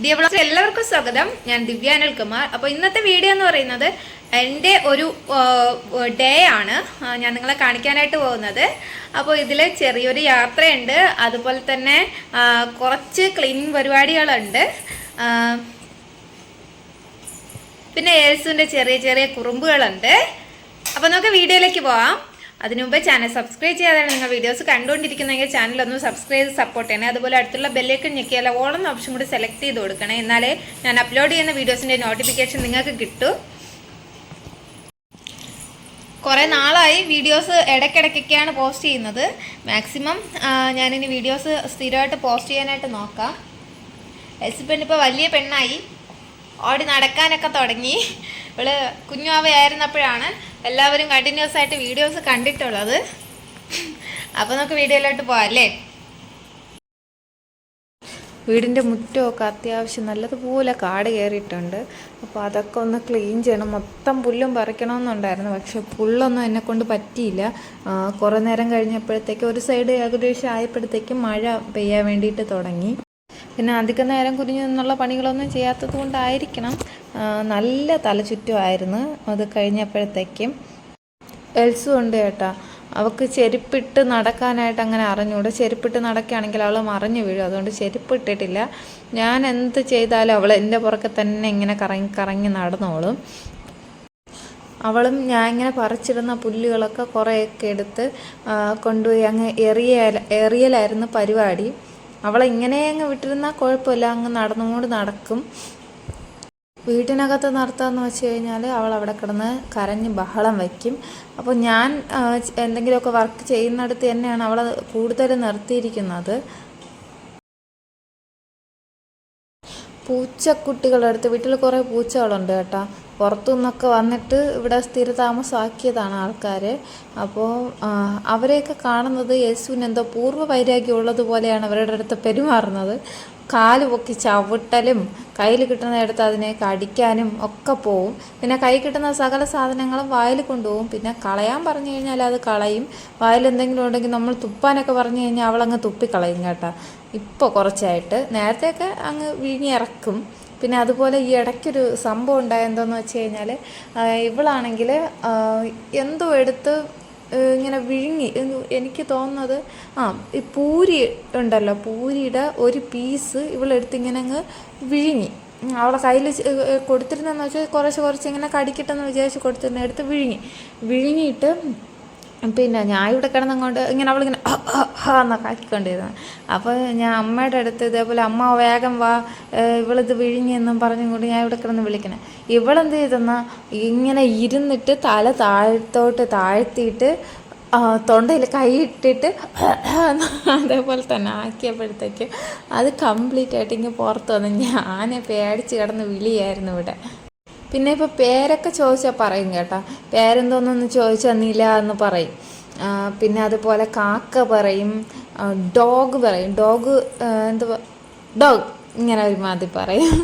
ദിവ്യ എല്ലാവർക്കും സ്വാഗതം. ഞാൻ ദിവ്യ അനിൽകുമാർ. അപ്പോൾ ഇന്നത്തെ വീഡിയോ എന്ന് പറയുന്നത് എന്റെ ഒരു ഡേ ആണ് ഞാൻ നിങ്ങളെ കാണിക്കാനായിട്ട് പോകുന്നത്. അപ്പോൾ ഇതിൽ ചെറിയൊരു യാത്രയുണ്ട്. അതുപോലെ തന്നെ കുറച്ച് ക്ലീനിങ് പരിപാടികളുണ്ട്. പിന്നെ ഏൽസുവിന്റെ ചെറിയ ചെറിയ കുറുമ്പുകളുണ്ട്. അപ്പോൾ നമുക്ക് വീഡിയോയിലേക്ക് പോവാം. അതിനു മുമ്പ് ചാനൽ സബ്സ്ക്രൈബ് ചെയ്യാതാണ് നിങ്ങൾ വീഡിയോസ് കണ്ടുകൊണ്ടിരിക്കുന്നെങ്കിൽ ചാനൽ ഒന്ന് സബ്സ്ക്രൈബ് ചെയ്ത് സപ്പോർട്ട് ചെയ്യണേ. അതുപോലെ അടുത്തുള്ള ബെല്ലേക്ക് ഞെക്കിയാൽ ഓളം ഓപ്ഷൻ കൂടി സെലക്ട് ചെയ്ത് കൊടുക്കണേ. എന്നാലേ ഞാൻ അപ്ലോഡ് ചെയ്യുന്ന വീഡിയോസിന്റെ നോട്ടിഫിക്കേഷൻ നിങ്ങൾക്ക് കിട്ടും. കുറേ നാളായി വീഡിയോസ് ഇടയ്ക്കിടയ്ക്കൊക്കെയാണ് പോസ്റ്റ് ചെയ്യുന്നത്. മാക്സിമം ഞാനിനി വീഡിയോസ് സ്ഥിരമായിട്ട് പോസ്റ്റ് ചെയ്യാനായിട്ട് നോക്കാം. എസ് പെണ്ണിപ്പോൾ വലിയ പെണ്ണായി. ഓടി നടക്കാനൊക്കെ തുടങ്ങി. ഇവൾ കുഞ്ഞാവയായിരുന്നപ്പോഴാണ് എല്ലാവരും കണ്ടിന്യൂസ് ആയിട്ട് വീഡിയോസ് കണ്ടിട്ടുള്ളത്. അപ്പോൾ നമുക്ക് വീഡിയോയിലോട്ട് പോവാം അല്ലേ? വീടിന്റെ മുറ്റമൊക്കെ അത്യാവശ്യം നല്ലതുപോലെ കാട് കയറിയിട്ടുണ്ട്. അപ്പോൾ അതൊക്കെ ഒന്ന് ക്ലീൻ ചെയ്യണം. മൊത്തം പുല്ലും പറിക്കണമെന്നുണ്ടായിരുന്നു. പക്ഷെ പുല്ലൊന്നും എന്നെ കൊണ്ട് പറ്റിയില്ല. കുറേ നേരം കഴിഞ്ഞപ്പോഴത്തേക്ക് ഒരു സൈഡ് ഏകദേശം ആയപ്പോഴത്തേക്കും മഴ പെയ്യാൻ വേണ്ടിയിട്ട് തുടങ്ങി. പിന്നെ അധിക നേരം കുനിഞ്ഞു നിന്നുള്ള പണികളൊന്നും ചെയ്യാത്തത് കൊണ്ടായിരിക്കണം നല്ല തലചുറ്റുമായിരുന്നു. അത് കഴിഞ്ഞപ്പോഴത്തേക്കും എൽസു ഉണ്ട് കേട്ടോ അവൾക്ക് ചെരുപ്പിട്ട് നടക്കാനായിട്ട് അങ്ങനെ അറിഞ്ഞൂടെ. ചെരുപ്പിട്ട് നടക്കുകയാണെങ്കിൽ അവൾ മറിഞ്ഞു വീഴും. അതുകൊണ്ട് ചെരുപ്പിട്ടിട്ടില്ല. ഞാൻ എന്ത് ചെയ്താലും അവൾ എന്റെ പുറകെ തന്നെ ഇങ്ങനെ കറങ്ങി കറങ്ങി നടന്നോളും. അവളും ഞാൻ ഇങ്ങനെ പറിച്ചിടുന്ന പുല്ലുകളൊക്കെ കുറേയൊക്കെ എടുത്ത് കൊണ്ടുപോയി അങ്ങ് എറിയ എറിയലായിരുന്നു പരിപാടി. അവളെ ഇങ്ങനെ അങ്ങ് വിട്ടിരുന്നാൽ കുഴപ്പമില്ല. അങ്ങ് നടന്നുകൊണ്ട് നടക്കും. വീട്ടിനകത്ത് നിർത്താന്ന് വെച്ച് കഴിഞ്ഞാൽ അവൾ അവിടെ കിടന്ന് കരഞ്ഞ് ബഹളം വയ്ക്കും അപ്പോൾ ഞാൻ എന്തെങ്കിലുമൊക്കെ വർക്ക് ചെയ്യുന്നിടത്ത് തന്നെയാണ് അവളെ കൂടുതൽ നിർത്തിയിരിക്കുന്നത്. പൂച്ചക്കുട്ടികളുടെ അടുത്ത് വീട്ടിൽ കുറേ പൂച്ചകളുണ്ട് കേട്ടോ. പുറത്തു നിന്നൊക്കെ വന്നിട്ട് ഇവിടെ സ്ഥിരതാമസമാക്കിയതാണ് ആൾക്കാർ അപ്പോൾ അവരെയൊക്കെ കാണുന്നത് യേശുവിന് എന്തോ പൂർവ വൈരാഗ്യം ഉള്ളതുപോലെയാണ് അവരുടെ അടുത്ത് പെരുമാറുന്നത്. കാൽ പൊക്കി ചവിട്ടലും കയ്യിൽ കിട്ടുന്ന എടുത്ത് അതിനെ കടിക്കാനും ഒക്കെ പോവും. പിന്നെ കൈ കിട്ടുന്ന സകല സാധനങ്ങളും വായിൽ കൊണ്ടുപോകും. പിന്നെ കളയാൻ പറഞ്ഞു കഴിഞ്ഞാൽ അത് കളയും. വായിൽ എന്തെങ്കിലും ഉണ്ടെങ്കിൽ നമ്മൾ തുപ്പാനൊക്കെ പറഞ്ഞു കഴിഞ്ഞാൽ അവളങ്ങ് തുപ്പിക്കളയും കേട്ടോ. ഇപ്പോൾ കുറച്ചായിട്ട്. നേരത്തെയൊക്കെ അങ്ങ് വിഴിഞ്ഞി ഇറക്കും. പിന്നെ അതുപോലെ ഈ ഇടയ്ക്കൊരു സംഭവം ഉണ്ടായ എന്തോന്ന് വെച്ച് കഴിഞ്ഞാൽ ഇവളാണെങ്കിൽ എന്തോ എടുത്ത് ഇങ്ങനെ വിഴുങ്ങി. എനിക്ക് തോന്നുന്നത് ആ ഈ പൂരി ഉണ്ടല്ലോ പൂരിയുടെ ഒരു പീസ് ഇവളെടുത്ത് ഇങ്ങനെ അങ്ങ് വിഴുങ്ങി. അവളെ കയ്യിൽ കൊടുത്തിരുന്നെന്ന് വെച്ചാൽ കുറച്ച് കുറച്ച് ഇങ്ങനെ കടിക്കട്ടെന്ന് വിചാരിച്ച് കൊടുത്തിരുന്ന എടുത്ത് വിഴുങ്ങി. വിഴുങ്ങിയിട്ട് പിന്നെ ഞാൻ ഇവിടെ കിടന്നങ്ങോട്ട് ഇങ്ങനെ അവളിങ്ങനെ എന്നൊക്കെ ആക്കിക്കൊണ്ടിരുന്നു അപ്പോൾ ഞാൻ അമ്മയുടെ അടുത്ത് ഇതേപോലെ അമ്മ വേഗം വാ ഇവളിത് വിഴിഞ്ഞെന്നും പറഞ്ഞും കൊണ്ട് ഞാൻ ഇവിടെ കിടന്ന് വിളിക്കണേ. ഇവളെന്ത് ചെയ്തെന്നാ ഇങ്ങനെ ഇരുന്നിട്ട് തല താഴത്തോട്ട് താഴ്ത്തിയിട്ട് തൊണ്ടയിൽ കൈയിട്ടിട്ട് അതേപോലെ തന്നെ ആക്കിയപ്പോഴത്തേക്ക് അത് കംപ്ലീറ്റ് ആയിട്ട് ഇങ്ങനെ പുറത്ത് വന്ന് ഞാൻ പേടിച്ച് കിടന്ന് വിളിയായിരുന്നു ഇവിടെ. പിന്നെ ഇപ്പോൾ പേരൊക്കെ ചോദിച്ചാൽ പറയും കേട്ടോ. പേരെന്തോന്നൊന്ന് ചോദിച്ചാൽ നില എന്ന് പറയും. പിന്നെ അതുപോലെ കാക്ക പറയും ഡോഗ് പറയും. ഡോഗ് എന്താ ഡോഗ് ഇങ്ങനെ ഒരു ഒരുമാതിരി പറയും.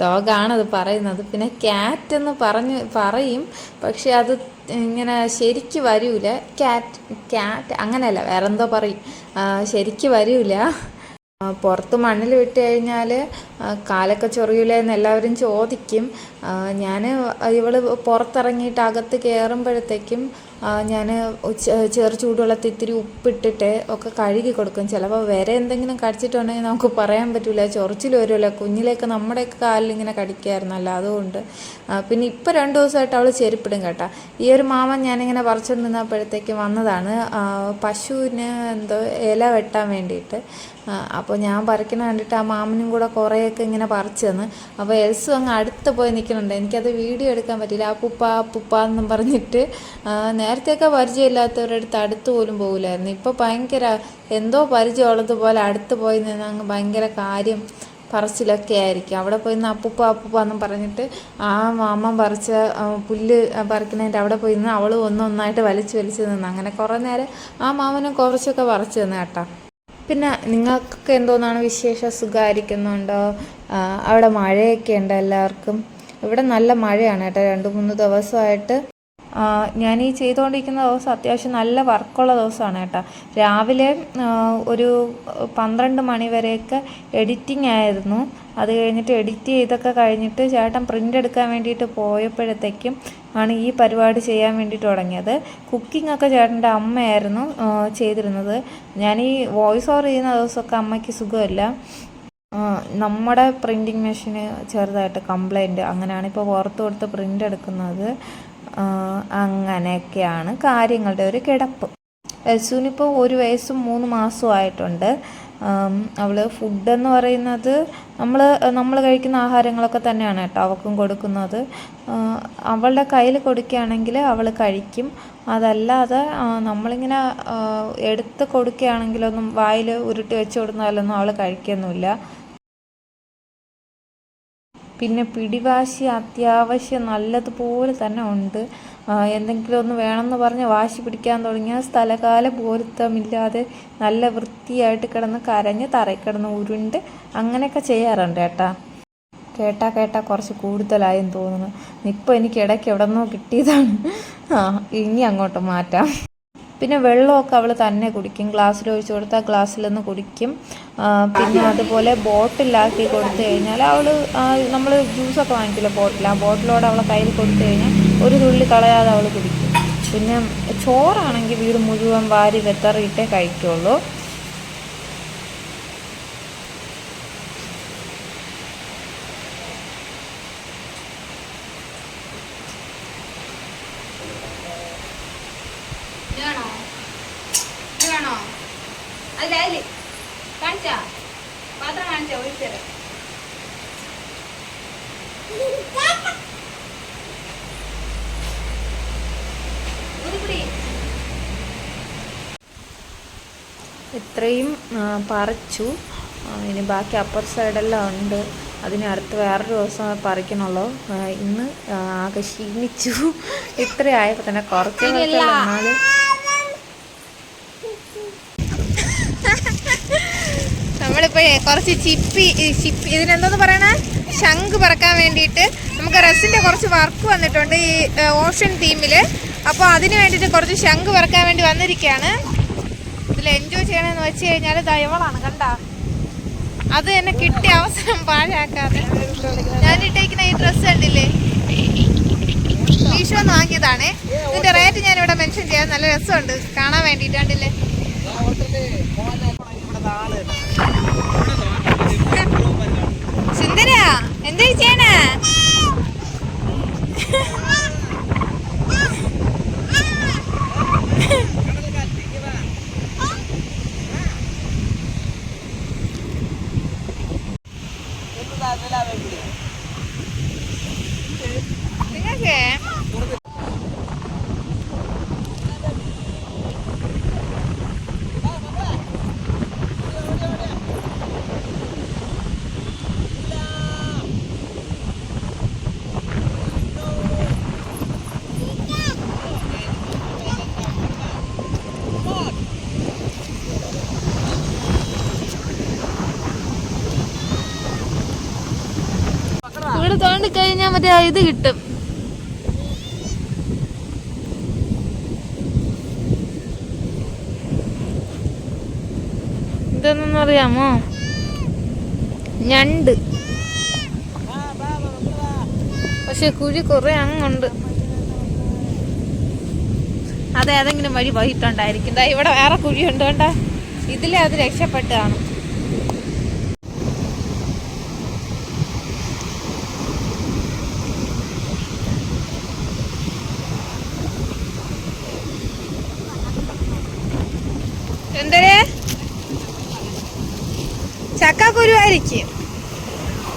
ഡോഗാണത് പറയുന്നത്. പിന്നെ ക്യാറ്റ് എന്ന് പറഞ്ഞ് പറയും. പക്ഷെ അത് ഇങ്ങനെ ശരിക്ക് വരൂല. ക്യാറ്റ് ക്യാറ്റ് അങ്ങനെയല്ല. വേറെന്തോ പറയും. ശരിക്ക് വരൂല. പുറത്ത് മണ്ണിൽ വിട്ട് കഴിഞ്ഞാൽ കാലൊക്കെ ചൊറിയില്ല എന്ന് എല്ലാവരും ചോദിക്കും. ഞാൻ ഇവൾ പുറത്തിറങ്ങിയിട്ട് അകത്ത് കയറുമ്പോഴത്തേക്കും ഞാൻ ചെറു ചൂടുവെള്ളത്തിൽ ഇത്തിരി ഉപ്പിട്ടിട്ട് ഒക്കെ കഴുകി കൊടുക്കും. ചിലപ്പോൾ വേറെ എന്തെങ്കിലും കടിച്ചിട്ടുണ്ടെങ്കിൽ നമുക്ക് പറയാൻ പറ്റില്ല ചൊറിച്ചിൽ വരുമല്ലോ കുഞ്ഞിലേക്ക് നമ്മുടെയൊക്കെ കാലിൽ ഇങ്ങനെ കടിക്കായിരുന്നല്ലോ അതുകൊണ്ട്. പിന്നെ ഇപ്പോൾ രണ്ട് ദിവസമായിട്ട് അവൾ ചെരുപ്പിടും കേട്ടോ. ഈ ഒരു മാമൻ ഞാനിങ്ങനെ പറിച്ചുകൊണ്ട് നിന്നപ്പോഴത്തേക്ക് വന്നതാണ്. പശുവിന് എന്തോ ഇല വെട്ടാൻ വേണ്ടിയിട്ട്. അപ്പോൾ ഞാൻ പറിക്കണ കണ്ടിട്ട് ആ മാമനും കൂടെ കുറേയൊക്കെ ഇങ്ങനെ പറിച്ചു തന്ന് അപ്പോൾ എൽസും അങ്ങ് അടുത്ത് പോയി നിൽക്കുന്നുണ്ട് എനിക്കത് വീഡിയോ എടുക്കാൻ പറ്റില്ല ആ പുപ്പ പുപ്പ എന്നും പറഞ്ഞിട്ട് നേരത്തെയൊക്കെ പരിചയമില്ലാത്തവരുടെ അടുത്ത് അടുത്ത് പോലും പോകില്ലായിരുന്നു. ഇപ്പോൾ ഭയങ്കര എന്തോ പരിചയമുള്ളതുപോലെ അടുത്ത് പോയി നിന്ന് അങ്ങ് ഭയങ്കര കാര്യം പറച്ചിലൊക്കെ ആയിരിക്കും. അവിടെ പോയി നിന്ന് അപ്പുപ്പ അപ്പുപ്പ എന്നും പറഞ്ഞിട്ട് ആ മാമൻ പറിച്ച പുല്ല് പറിക്കുന്നതിന്റെ അവിടെ പോയി നിന്ന് അവൾ ഒന്നൊന്നായിട്ട് വലിച്ചു വലിച്ചു നിന്ന് അങ്ങനെ കുറേ നേരം ആ മാമനും കുറച്ചൊക്കെ പറിച്ചു തന്നു കേട്ടോ. പിന്നെ നിങ്ങൾക്കൊക്കെ എന്തോന്നാണ് വിശേഷം? സുഖമായിരിക്കുന്നുണ്ടോ? അവിടെ മഴയൊക്കെ ഉണ്ട് എല്ലാവർക്കും? ഇവിടെ നല്ല മഴയാണ് കേട്ടോ. രണ്ട് മൂന്ന് ദിവസമായിട്ട് ഞാൻ ഈ ചെയ്തുകൊണ്ടിരിക്കുന്ന ദിവസം അത്യാവശ്യം നല്ല വർക്കുള്ള ദിവസമാണ് കേട്ടോ. രാവിലെ ഒരു പന്ത്രണ്ട് മണി വരെയൊക്കെ എഡിറ്റിംഗ് ആയിരുന്നു. അത് കഴിഞ്ഞിട്ട് എഡിറ്റ് ചെയ്തൊക്കെ കഴിഞ്ഞിട്ട് ചേട്ടൻ പ്രിന്റ് എടുക്കാൻ വേണ്ടിയിട്ട് പോയപ്പോഴത്തേക്കും ആണ് ഈ പരിപാടി ചെയ്യാൻ വേണ്ടിയിട്ട് തുടങ്ങിയത്. കുക്കിംഗ് ഒക്കെ ചേട്ടന്റെ അമ്മയായിരുന്നു ചെയ്തിരുന്നത്. ഞാൻ ഈ വോയിസ് ഓവർ ചെയ്യുന്ന ദിവസമൊക്കെ അമ്മയ്ക്ക് സുഖമല്ല. നമ്മുടെ പ്രിന്റിങ് മെഷീന് ചെറുതായിട്ട് കംപ്ലൈന്റ് അങ്ങനെയാണ് ഇപ്പോൾ പുറത്ത് കൊടുത്ത് പ്രിന്റ് എടുക്കുന്നത്. അങ്ങനെയൊക്കെയാണ് കാര്യങ്ങളുടെ ഒരു കിടപ്പ്. യശുവിനിപ്പോൾ ഒരു വയസ്സും മൂന്ന് മാസവും ആയിട്ടുണ്ട്. അവൾ ഫുഡെന്ന് പറയുന്നത് നമ്മൾ നമ്മൾ കഴിക്കുന്ന ആഹാരങ്ങളൊക്കെ തന്നെയാണ് കേട്ടോ അവൾക്കും കൊടുക്കുന്നത്. അവളുടെ കയ്യിൽ കൊടുക്കുകയാണെങ്കിൽ അവൾ കഴിക്കും. അതല്ലാതെ നമ്മളിങ്ങനെ എടുത്ത് കൊടുക്കുകയാണെങ്കിലൊന്നും വായിൽ ഉരുട്ടി വെച്ച് കൊടുത്താലൊന്നും അവൾ കഴിക്കൊന്നുമില്ല പിന്നെ പിടിവാശി അത്യാവശ്യം നല്ലതുപോലെ തന്നെ ഉണ്ട്. എന്തെങ്കിലും ഒന്ന് വേണമെന്ന് പറഞ്ഞ് വാശി പിടിക്കാൻ തുടങ്ങിയാൽ സ്ഥലകാല പൊരുത്തമില്ലാതെ നല്ല വൃത്തിയായിട്ട് കിടന്ന് കരഞ്ഞ് തറയിൽ കിടന്ന് ഉരുണ്ട് അങ്ങനെയൊക്കെ ചെയ്യാറുണ്ട് കേട്ടാ കേട്ടാ കേട്ടാ കുറച്ച് കൂടുതലായെന്ന് തോന്നുന്നു. ഇപ്പോൾ എനിക്ക് ഇടയ്ക്ക് എവിടെ നിന്നോ കിട്ടിയതാണ്. ആ ഇനി അങ്ങോട്ട് മാറ്റാം. പിന്നെ വെള്ളമൊക്കെ അവൾ തന്നെ കുടിക്കും. ഗ്ലാസ്സിൽ ഒഴിച്ചു കൊടുത്താൽ ഗ്ലാസ്സിൽ നിന്ന് കുടിക്കും. പിന്നെ അതുപോലെ ബോട്ടിലാക്കി കൊടുത്തു കഴിഞ്ഞാൽ അവൾ നമ്മൾ ജ്യൂസൊക്കെ വാങ്ങിക്കില്ല ബോട്ടിൽ? ആ ബോട്ടിലോട് അവളെ കയ്യിൽ കൊടുത്തു കഴിഞ്ഞാൽ ഒരു തുള്ളി കളയാതെ അവൾ കുടിക്കും. പിന്നെ ചോറാണെങ്കിൽ വീട് മുഴുവൻ വാരി വെത്തറിയിട്ടേ കഴിക്കുള്ളൂ. ഇത്രയും പറിച്ചു. ഇനി ബാക്കി അപ്പർ സൈഡെല്ലാം ഉണ്ട്. അതിന് അടുത്ത് വേറൊരു ദിവസം പറിക്കണുള്ളൂ. ഇന്ന് ആകെ ക്ഷീണിച്ചു. ഇത്രയായപ്പോൾ തന്നെ കുറച്ച് എന്നാലും നമ്മളിപ്പോ കുറച്ച് ചിപ്പി ചിപ്പി ഇതിനെന്തോന്ന് പറയണ? ശംഖ് പറക്കാൻ വേണ്ടിയിട്ട് നമുക്ക് റസിന്റെ കുറച്ച് വർക്ക് വന്നിട്ടുണ്ട് ഈ ഓഷൻ തീമിൽ അപ്പോൾ അതിന് വേണ്ടിയിട്ട് കുറച്ച് ശംഖ് പറക്കാൻ വേണ്ടി വന്നിരിക്കുകയാണ്. എൻജോയ് ചെയ്യണമെന്ന് വെച്ച് കഴിഞ്ഞാൽ ദയവളാണ് കണ്ട? അത് എന്നെ കിട്ടിയ അവസരം പാഴാക്കാതെ. ഞാൻ ഇട്ടേക്കുന്ന ഈ ഡ്രസ്സ് കണ്ടില്ലേ? മീഷോ വാങ്ങിയതാണ്. ഇതിന്റെ റേറ്റ് ഞാൻ ഇവിടെ മെൻഷൻ ചെയ്യാൻ നല്ല രസമുണ്ട്. കാണാൻ വേണ്ടിട്ടാണ്ടില്ലേ സുന്ദര എന്താ ചെയ്യണ നിങ്ങൾക്ക് ഇവിടെ തോണ്ടി കഴിഞ്ഞാൽ മറ്റേ ഇത് കിട്ടും. ഇതൊന്നും അറിയാമോ ഞണ്ട്. പക്ഷെ കുഴി കുറെ അങ്ങുണ്ട്. അത് ഏതെങ്കിലും വഴി പോയിട്ടുണ്ടായിരിക്കും ഇവിടെ വേറെ കുഴി ഉണ്ട് കണ്ടാ. ഇതിലെ അത് രക്ഷപ്പെട്ടാണ്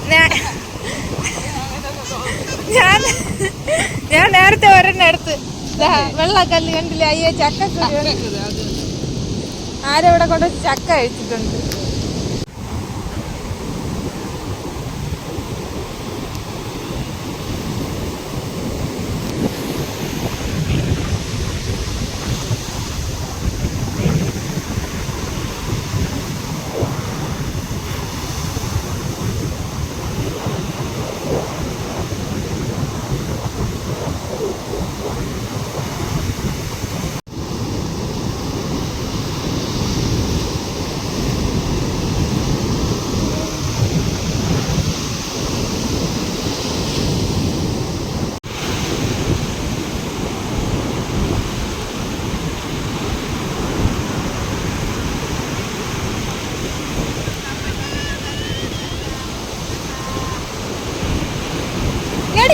ഞാ- ഞാൻ ഞാൻ നേരത്തെ ഒരെണ്ണം എടുത്ത് ദാ വെള്ളക്കല്ല് കണ്ടില്ലേ? അയ്യോ ചക്കക്കുരു ആരവിടെ കൊണ്ട് ചക്ക കഴിച്ചിട്ടുണ്ട്?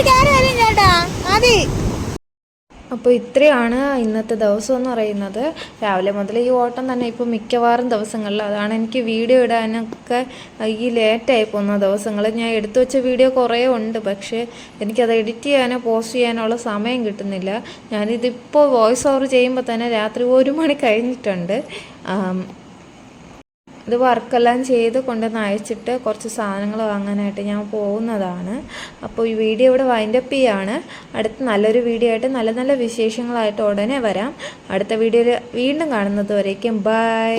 ചേട്ടാ. മതി. അപ്പോൾ ഇത്രയാണ് ഇന്നത്തെ ദിവസം എന്ന് പറയുന്നത്. രാവിലെ മുതൽ ഈ ഓട്ടം തന്നെ ഇപ്പോൾ മിക്കവാറും ദിവസങ്ങളിൽ അതാണ് എനിക്ക് വീഡിയോ ഇടാനൊക്കെ ഈ ലേറ്റായി പോകുന്ന ദിവസങ്ങൾ. ഞാൻ എടുത്തു വെച്ച വീഡിയോ കുറേ ഉണ്ട്. പക്ഷേ എനിക്കത് എഡിറ്റ് ചെയ്യാനോ പോസ്റ്റ് ചെയ്യാനുള്ള സമയം കിട്ടുന്നില്ല. ഞാനിതിപ്പോൾ വോയിസ് ഓവർ ചെയ്യുമ്പോൾ തന്നെ രാത്രി ഒരു മണി കഴിഞ്ഞിട്ടുണ്ട്. ഇത് വർക്കെല്ലാം ചെയ്ത് കൊണ്ടുവന്ന് അയച്ചിട്ട് കുറച്ച് സാധനങ്ങൾ വാങ്ങാനായിട്ട് ഞാൻ പോകുന്നതാണ്. അപ്പോൾ ഈ വീഡിയോ ഇവിടെ വൈൻഡപ്പ് ചെയ്യാണ്. അടുത്ത നല്ലൊരു വീഡിയോ ആയിട്ട് നല്ല നല്ല വിശേഷങ്ങളായിട്ട് ഉടനെ വരാം. അടുത്ത വീഡിയോയിൽ വീണ്ടും കാണുന്നത് വരേക്കും. ബൈ